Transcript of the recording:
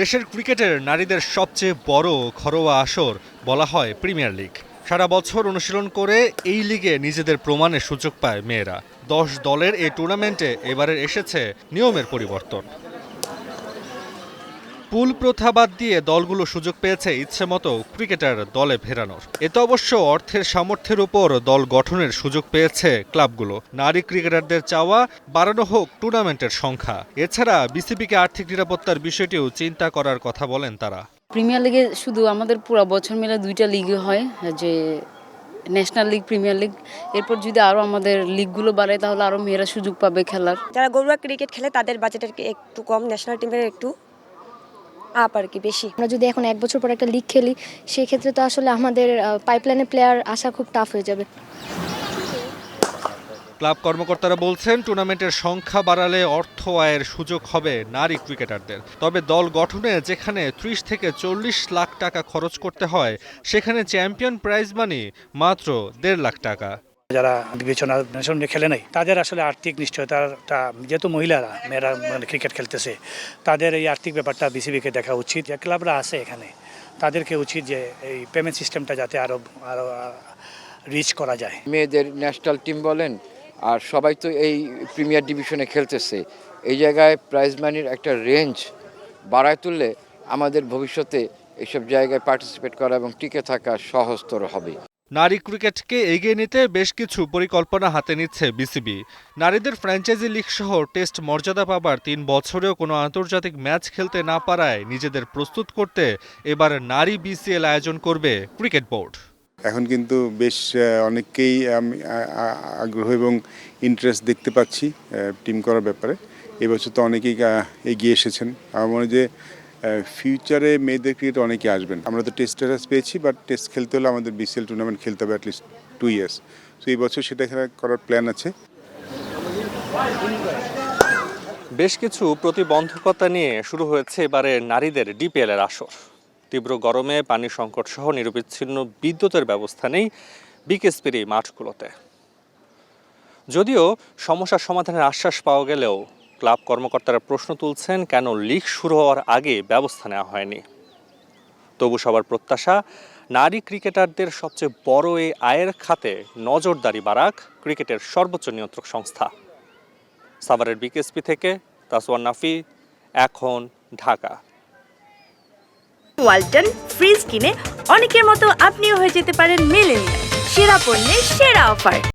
দেশের ক্রিকেটের নারীদের সবচেয়ে বড় ঘরোয়া আসর বলা হয় প্রিমিয়ার লিগ। সারা বছর অনুশীলন করে এই লিগে নিজেদের প্রমাণের সুযোগ পায় মেয়েরা। দশ দলের এই টুর্নামেন্টে এবারের এসেছে নিয়মের পরিবর্তন। পুল প্রথা বাদ দিয়ে দলগুলো সুযোগ পেয়েছে ইচ্ছে মতো ক্রিকেটার দলে ফেরানোর। এতে অবশ্য অর্থের সামর্থ্যের উপর দল গঠনের সুযোগ পেয়েছে ক্লাবগুলো। নারী ক্রিকেটারদের চাওয়া বাড়ানো হোক টুর্নামেন্টের সংখ্যা। এছাড়া বিসিবিকে আর্থিক নিরাপত্তার বিষয়টিও চিন্তা করার কথা বলেন তারা। প্রিমিয়ার লিগে শুধু আমাদের পুরো বছর মিলে দুইটা লিগ হয় যে ন্যাশনাল লিগ প্রিমিয়ার লিগ। এরপর যদি আরও আমাদের লিগগুলো বাড়ে তাহলে আরও মেয়েরা সুযোগ পাবে খেলার। যারা গরুয়া ক্রিকেট খেলে তাদের বাজেটের একটু কম? ন্যাশনাল টিমের একটু আপ আর কি বেশি। আমরা যদি এখন এক বছর পর একটা লিগ খেলি সেই ক্ষেত্রে তো আসলে আমাদের পাইপলাইনে প্লেয়ার আসা খুব টাফ হয়ে যাবে। ক্লাব কর্মকর্তারা বলছেন টুর্নামেন্টের সংখ্যা বাড়ালে অর্থ আয়ের সুযোগ হবে নারী ক্রিকেটারদের তবে দল গঠনে যেখানে ত্রিশ থেকে চল্লিশ লাখ টাকা খরচ করতে হয়, সেখানে চ্যাম্পিয়ন প্রাইজ মানি মাত্র দেড় লাখ টাকা। যারা বিবেচনা সামনে খেলে নাই, তাদের আসলে আর্থিক নিশ্চয়তাটা, যেহেতু মহিলারা, মেয়েরা মানে ক্রিকেট খেলতেছে, তাদের এই আর্থিক ব্যাপারটা বিসিবিকে দেখা উচিত। যে ক্লাবরা আছে এখানে, তাদেরকে উচিত যে এই পেমেন্ট সিস্টেমটা যাতে আরও আরও রিচ করা যায়। মেয়েদের ন্যাশনাল টিম বলেন, আর সবাই তো এই প্রিমিয়ার ডিভিশনে খেলতেছে, এই জায়গায় প্রাইজ মানির একটা রেঞ্জ বাড়ায় তুললে আমাদের ভবিষ্যতে এইসব জায়গায় পার্টিসিপেট করা এবং টিকে থাকা সহজতর হবে। নারী ক্রিকেটকে এগিয়ে নিতে বেশ কিছু পরিকল্পনা হাতে নিচ্ছে বিসিবি। নারীদের ফ্র্যাঞ্চাইজি লিগ সহ টেস্ট মর্যাদা পাবার তিন বছরেও কোনো আন্তর্জাতিক ম্যাচ খেলতে না পারায় নিজেদের প্রস্তুত করতে এবার নারী বিসিএল আয়োজন করবে ক্রিকেট বোর্ড। এখন কিন্তু বেশ অনেককেই আমি আগ্রহ এবং ইন্টারেস্ট দেখতে পাচ্ছি টিম করার ব্যাপারে। এবছর তো অনেকেই এগিয়ে এসেছেন। আমার মনে যে ফিউচারে মেয়েদের ক্রিকেট অনেকে আসবেন। আমরা তো টেস্ট স্ট্যাটাস পেয়েছি বাট টেস্ট খেলতে হলে আমাদের বিসিএল টুর্নামেন্ট খেলতে হবে অ্যাটলিস্ট টু ইয়ার্স তো এই বছর সেটা করার প্ল্যান আছে। বেশ কিছু প্রতিবন্ধকতা নিয়ে শুরু হয়েছে এবারে নারীদের ডিপিএল এর আসর। তীব্র গরমে পানি সংকট সহ নিরবিচ্ছিন্ন বিদ্যুতের ব্যবস্থা নেই বিকেএসপির এই মাঠগুলোতে। যদিও সমস্যার সমাধানের আশ্বাস পাওয়া গেলেও ক্লাব কর্মকর্তারা প্রশ্ন তুলছেন, কেন লিগ শুরু হওয়ার আগে ব্যবস্থা নেওয়া হয়নি? তবু সবার প্রত্যাশা, নারী ক্রিকেটারদের সবচেয়ে বড় এই আয়ের খাতে নজরদারি বাড়াক ক্রিকেটের সর্বোচ্চ নিয়ন্ত্রক সংস্থা। সাভারের বিকেএসপি থেকে তাসওয়ান নাফি, এখন ঢাকা। ওয়ালটন ফ্রিজ কিনে অনেকের মতো আপনিও হয়ে যেতে পারেন মেলেনিয়া সেরা পণ্যের সেরা অফার।